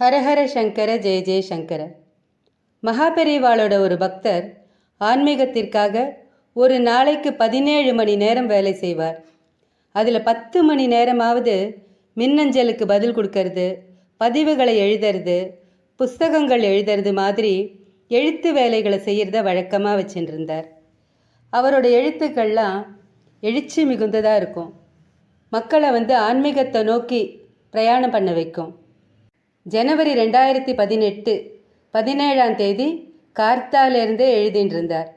ஹரஹர சங்கர ஜெய ஜெய சங்கர. மகாபெரிவாளோட ஒரு பக்தர் ஆன்மீகத்திற்காக ஒரு நாளைக்கு பதினேழு மணி நேரம் வேலை செய்வார். அதில் பத்து மணி நேரமாவது மின்னஞ்சலுக்கு பதில் கொடுக்கறது பதிவுகளை எழுதுறது புஸ்தகங்கள் எழுதுறது மாதிரி எழுத்து வேலைகளை செய்கிறத வழக்கமாக வச்சுருந்தார் அவரோட எழுத்துக்கள்லாம் எழுச்சி மிகுந்ததாக இருக்கும். மக்களை வந்து ஆன்மீகத்தை நோக்கி பிரயாணம் பண்ண வைக்கும். ஜனவரி ரெண்டாயிரத்தி பதினெட்டு பதினேழாம் தேதி கார்த்தாலேருந்தே எழுதின்னு இருந்தார்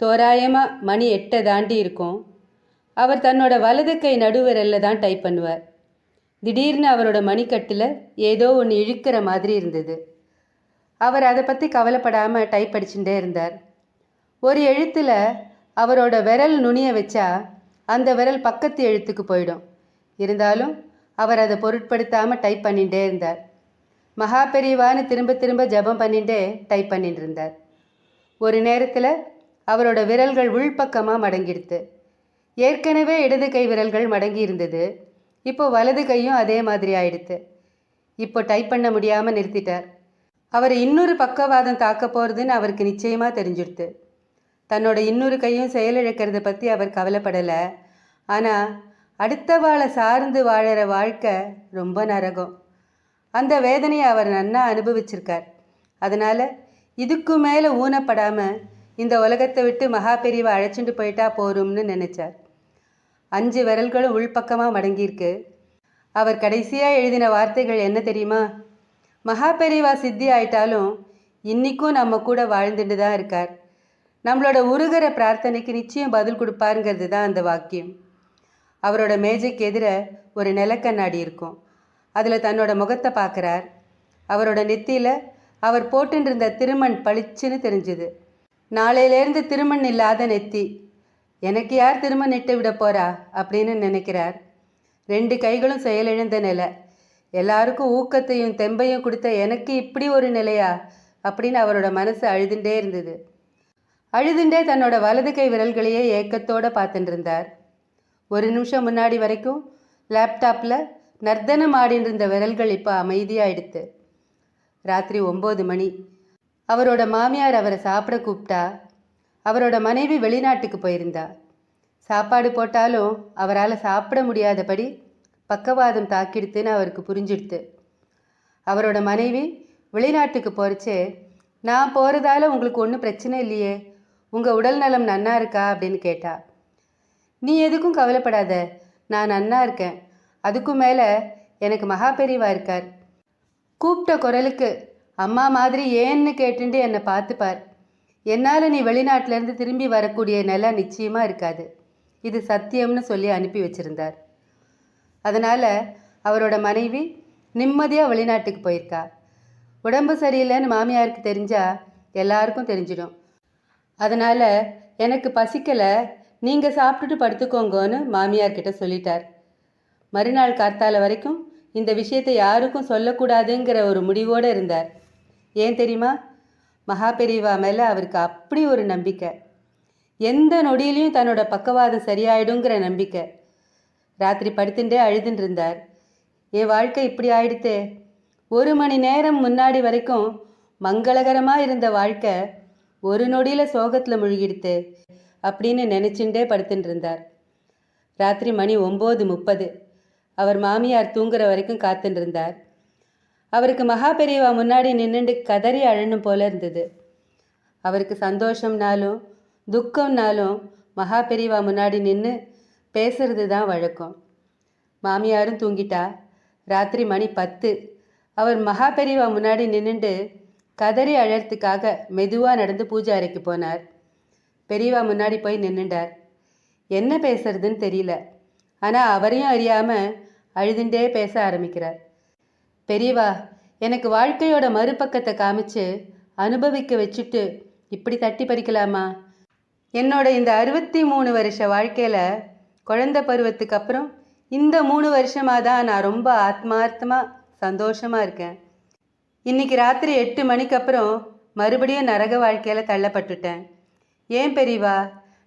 தோராயமாக மணி எட்டை தாண்டி இருக்கும். அவர் தன்னோட வலது கை நடுவிரல்ல தான் டைப் பண்ணுவார். திடீர்னு அவரோட மணிக்கட்டில் ஏதோ ஒன்று இழுக்கிற மாதிரி இருந்தது. அவர் அதை பற்றி கவலைப்படாமல் டைப் அடிச்சுட்டே இருந்தார். ஒரு எழுத்தில் அவரோட விரல் நுனிய வச்சா அந்த விரல் பக்கத்து எழுத்துக்கு போயிடும். இருந்தாலும் அவர் அதை பொருட்படுத்தாமல் டைப் பண்ணிகிட்டே இருந்தார். மகா பெரியவான்னு திரும்ப திரும்ப ஜெபம் பண்ணிட்டே டைப் பண்ணிட்டு இருந்தார் ஒரு நேரத்தில் அவரோட விரல்கள் உள்பக்கமாக மடங்கிடுது ஏற்கனவே இடது கை விரல்கள் மடங்கி இருந்தது. இப்போ வலது கையும் அதே மாதிரி ஆயிடுத்து. இப்போ டைப் பண்ண முடியாமல் நிறுத்திட்டார். அவர் இன்னொரு பக்கவாதம் தாக்க போகிறதுன்னு அவருக்கு நிச்சயமாக தெரிஞ்சிடுத்து. தன்னோட இன்னொரு கையும் செயலிழக்கிறத பற்றி அவர் கவலைப்படலை. ஆனால் அடுத்தவாளை சார்ந்து வாழற வாழ்க்கை ரொம்ப நரகம். அந்த வேதனையை அவர் நன்னா அனுபவிச்சிருக்கார். அதனால் இதுக்கு மேலே ஊனப்படாமல் இந்த உலகத்தை விட்டு மகா பெரியவை அழைச்சிட்டு போயிட்டா போரும்னு நினச்சார். அஞ்சு விரல்களும் உள்பக்கமாக மடங்கியிருக்கு. அவர் கடைசியாக எழுதின வார்த்தைகள் என்ன தெரியுமா? மகா பெரியவா சித்தி ஆயிட்டாலும் இன்றைக்கும் நம்ம கூட வாழ்ந்துட்டு தான் இருக்கார். நம்மளோட உருகிற பிரார்த்தனைக்கு நிச்சயம் பதில் கொடுப்பாருங்கிறது தான் அந்த வாக்கியம். அவரோட மேஜைக்கு எதிர ஒரு நிலக்கண்ணாடி இருக்கும். அதில் தன்னோட முகத்தை பார்க்குறார். அவரோட நெத்தியில் அவர் போட்டுருந்த திருமண் பளிச்சுன்னு தெரிஞ்சுது. நாளையிலேருந்து திருமண் இல்லாத நெத்தி. எனக்கு யார் திருமண் இட்டு விட போறா? அப்படின்னு நினைக்கிறார். ரெண்டு கைகளும் செயலிழந்த நிலை. எல்லாருக்கும் ஊக்கத்தையும் தெம்பையும் கொடுத்த எனக்கு இப்படி ஒரு நிலையா? அப்படின்னு அவரோட மனசு அழுதுண்டே இருந்தது. அழுதுண்டே தன்னோட வலது கை விரல்களையே ஏக்கத்தோட பார்த்துட்டு இருந்தார் ஒரு நிமிஷம் முன்னாடி வரைக்கும் லேப்டாப்பில் நர்த்தனம் ஆடின்னு விரல்கள் இப்போ அமைதியாயிடுத்து. ராத்திரி ஒம்பது மணி. அவரோட மாமியார் அவரை சாப்பிட கூப்பிட்டா அவரோட மனைவி வெளிநாட்டுக்கு போயிருந்தா. சாப்பாடு போட்டாலும் அவரால் சாப்பிட முடியாதபடி பக்கவாதம் தாக்கிடுத்துன்னு அவருக்கு புரிஞ்சிடுத்து. அவரோட மனைவி வெளிநாட்டுக்கு போகிறச்சே நான் போகிறதால உங்களுக்கு ஒன்றும் பிரச்சனை இல்லையே உங்கள் உடல் நலம் நன்னா இருக்கா அப்படின்னு கேட்டா. நீ எதுக்கும் கவலைப்படாத நான் நன்னா இருக்கேன். அதுக்கும் மேலே எனக்கு மகா பெரியவா இருக்கார். கூப்பிட்ட குரலுக்கு அம்மா மாதிரி ஏன்னு கேட்டுண்டு என்னை பார்த்துப்பார். என்னால் நீ வெளிநாட்டிலேருந்து திரும்பி வரக்கூடிய நிலை நிச்சயமாக இருக்காது. இது சத்தியம்னு சொல்லி அனுப்பி வச்சிருந்தார். அதனால் அவரோட மனைவி நிம்மதியாக வெளிநாட்டுக்கு போயிருக்கா. உடம்பு சரியில்லைன்னு மாமியாருக்கு தெரிஞ்சால் எல்லாருக்கும் தெரிஞ்சிடும். அதனால் எனக்கு பசிக்கலை நீங்கள் சாப்பிட்டுட்டு படுத்துக்கோங்கன்னு மாமியார்கிட்ட சொல்லிட்டார். மறுநாள் கார்த்தால வரைக்கும் இந்த விஷயத்தை யாருக்கும் சொல்லக்கூடாதுங்கிற ஒரு முடிவோடு இருந்தார். ஏன் தெரியுமா? மகா பெரியவா மேலே அவருக்கு அப்படி ஒரு நம்பிக்கை. எந்த நொடியிலையும் தன்னோட பக்கவாதம் சரியாயிடுங்கிற நம்பிக்கை. ராத்திரி படுத்துட்டே அழுதுன்னு இருந்தார். என் வாழ்க்கை இப்படி ஆயிடுத்தே. ஒரு மணி நேரம் முன்னாடி வரைக்கும் மங்களகரமாக இருந்த வாழ்க்கை ஒரு நொடியில் சோகத்தில் முழுகிடுத்து அப்படின்னு நினச்சிண்டே படுத்துட்டு இருந்தார். ராத்திரி மணி ஒம்பது முப்பது. அவர் மாமியார் தூங்குற வரைக்கும் காத்துருந்தார் அவருக்கு மகா பெரியவா முன்னாடி நின்றுண்டு கதறி அழணும் போல இருந்தது. அவருக்கு சந்தோஷம்னாலும் துக்கம்னாலும் மகா பெரியவா முன்னாடி நின்று பேசுறது தான் வழக்கம். மாமியாரும் தூங்கிட்டா. ராத்திரி மணி பத்து. அவர் மகா பெரியவா முன்னாடி நின்றுண்டு கதறி அழறதுக்காக மெதுவாக நடந்து பூஜை அறைக்கு போனார். பெரியவா முன்னாடி போய் நின்றுண்டார் என்ன பேசுறதுன்னு தெரியல. ஆனால் அவரையும் அறியாமல் அழுதுண்டே பேச ஆரம்பிக்கிறார். பெரியவா எனக்கு வாழ்க்கையோட மறுபக்கத்தை காமிச்சு அனுபவிக்க வச்சுட்டு இப்படி தட்டி பறிக்கலாமா? என்னோட இந்த அறுபத்தி மூணு வருஷ வாழ்க்கையில் குழந்தை பருவத்துக்கு அப்புறம் இந்த மூணு வருஷமாக தான் நான் ரொம்ப ஆத்மார்த்தமாக சந்தோஷமாக இருக்கேன். இன்னைக்கு ராத்திரி எட்டு மணிக்கு அப்புறம் மறுபடியும் நரக வாழ்க்கையில் தள்ளப்பட்டுட்டேன். ஏன் பெரியவா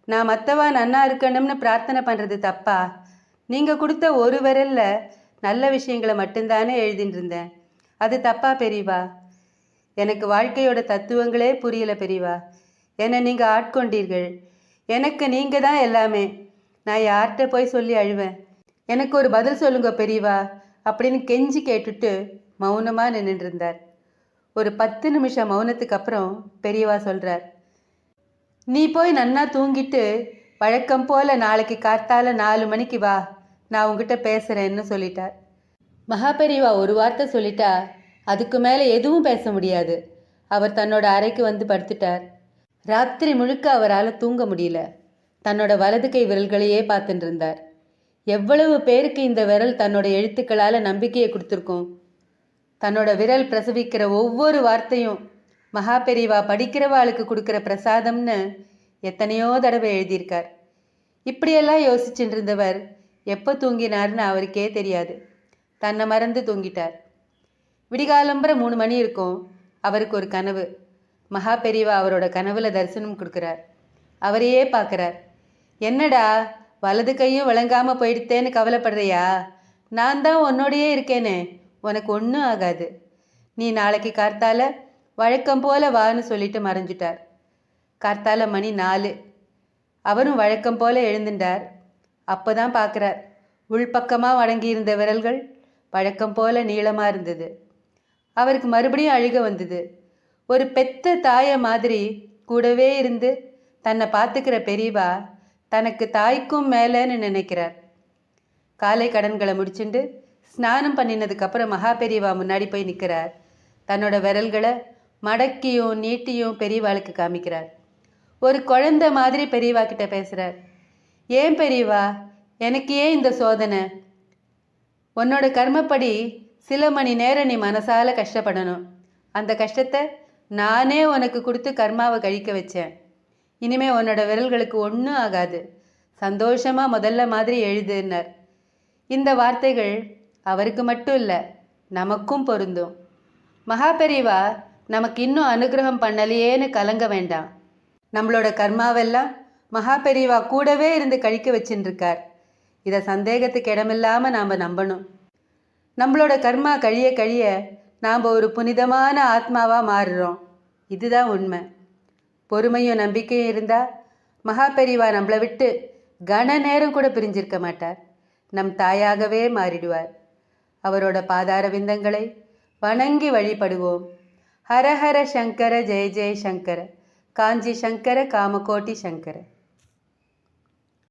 நான் மற்றவா நன்னா இருக்கணும்னு பிரார்த்தனை பண்ணுறது தப்பா? நீங்கள் கொடுத்த ஒரு விரலில் நல்ல விஷயங்களை மட்டும்தானே எழுதிட்டுருந்தேன் அது தப்பா பெரியவா? எனக்கு வாழ்க்கையோட தத்துவங்களே புரியல பெரியவா. என்னை நீங்கள் ஆட்கொண்டீர்கள். எனக்கு நீங்கள் தான் எல்லாமே. நான் யார்கிட்ட போய் சொல்லி அழுவேன்? எனக்கு ஒரு பதில் சொல்லுங்க பெரியவா அப்படின்னு கெஞ்சி கேட்டுட்டு மௌனமாக நின்றுருந்தார். ஒரு பத்து நிமிஷம் மௌனத்துக்கு அப்புறம் பெரியவா சொல்கிறார் நீ போய் நன்னா தூங்கிட்டு வழக்கம் போல் நாளைக்கு காத்தால நாலு மணிக்கு வா. நான் உங்ககிட்ட பேசுகிறேன்னு சொல்லிட்டார். மகாபெரிவா ஒரு வார்த்தை சொல்லிட்டா அதுக்கு மேலே எதுவும் பேச முடியாது. அவர் தன்னோட அறைக்கு வந்து படுத்துட்டார். ராத்திரி முழுக்க அவரால் தூங்க முடியல. தன்னோட வலது கை விரல்களையே பார்த்துட்டு இருந்தார் எவ்வளவு பேருக்கு இந்த விரல் தன்னோட எழுத்துக்களால் நம்பிக்கையை கொடுத்துருக்கும்? தன்னோட விரல் பிரசவிக்கிற ஒவ்வொரு வார்த்தையும் மகாபெரிவா படிக்கிறவாளுக்கு கொடுக்குற பிரசாதம்னு எத்தனையோ தடவை எழுதியிருக்கார். இப்படியெல்லாம் யோசிச்சுட்டு இருந்தவர் எப்போ தூங்கினார்னு அவருக்கே தெரியாது. தன்னை மறந்து தூங்கிட்டார். விடிகாலம்பர மூணு மணி இருக்கும். அவருக்கு ஒரு கனவு. மகா பெரியவா அவரோட கனவுல தரிசனம் கொடுக்குறார். அவரையே பார்க்குறார். என்னடா வலது கையும் விளங்காமல் போயிடுத்தேன்னு கவலைப்படுறியா? நான் தான் உன்னோடையே இருக்கேனே. உனக்கு ஒன்றும் ஆகாது. நீ நாளைக்கு கார்த்தால வழக்கம் போல வான்னு சொல்லிட்டு மறைஞ்சிட்டார். கார்த்தால மணி நாலு. அவரும் வழக்கம் போல எழுந்துட்டார் அப்போதான் பார்க்குறார் உள்பக்கமாக வழங்கியிருந்த விரல்கள் பழக்கம் போல நீளமாக இருந்தது. அவருக்கு மறுபடியும் அழுக வந்தது. ஒரு பெத்த தாய மாதிரி கூடவே இருந்து தன்னை பார்த்துக்கிற பெரியவா தனக்கு தாய்க்கும் மேலேன்னு நினைக்கிறார். காலை கடன்களை முடிச்சுண்டு ஸ்நானம் பண்ணினதுக்கப்புறம் மகா பெரியவா முன்னாடி போய் நிற்கிறார் தன்னோட விரல்களை மடக்கியும் நீட்டியும் பெரியவாளுக்கு காமிக்கிறார். ஒரு குழந்தை மாதிரி பெரியவா கிட்ட பேசுகிறார் ஏன் பெரியவா? எனக்கு ஏன் இந்த சோதனை? உன்னோட கர்மப்படி சில மணி நேரம் நீ மனசால கஷ்டப்படணும். அந்த கஷ்டத்தை நானே உனக்கு கொடுத்து கர்மாவை கழிக்க வச்சேன். இனிமே உன்னோட விரல்களுக்கு ஒன்றும் ஆகாது. சந்தோஷமா முதல்ல மாதிரி எழுதுன்னார். இந்த வார்த்தைகள் அவருக்கு மட்டும் இல்லை நமக்கும் பொருந்தும். மகாபெரிவா நமக்கு இன்னும் அனுகிரகம் பண்ணலையேன்னு கலங்க வேண்டாம். நம்மளோட கர்மாவெல்லாம் மகாபெரிவா கூடவே இருந்து கழிக்க வச்சுருக்கார் இதை சந்தேகத்துக்கு இடமில்லாமல் நாம் நம்பணும். நம்மளோட கர்மா கழிய கழிய நாம் ஒரு புனிதமான ஆத்மாவாக மாறுறோம். இதுதான் உண்மை. பொறுமையும் நம்பிக்கையும் இருந்தால் மகாபெரிவா நம்மளை விட்டு கன நேரம் கூட பிரிஞ்சிருக்க மாட்டார். நம் தாயாகவே மாறிடுவார். அவரோட பாதார விந்தங்களை வணங்கி வழிபடுவோம். ஹர ஹர சங்கர ஜெய ஜெய சங்கர. காஞ்சி சங்கர காமகோட்டி சங்கர.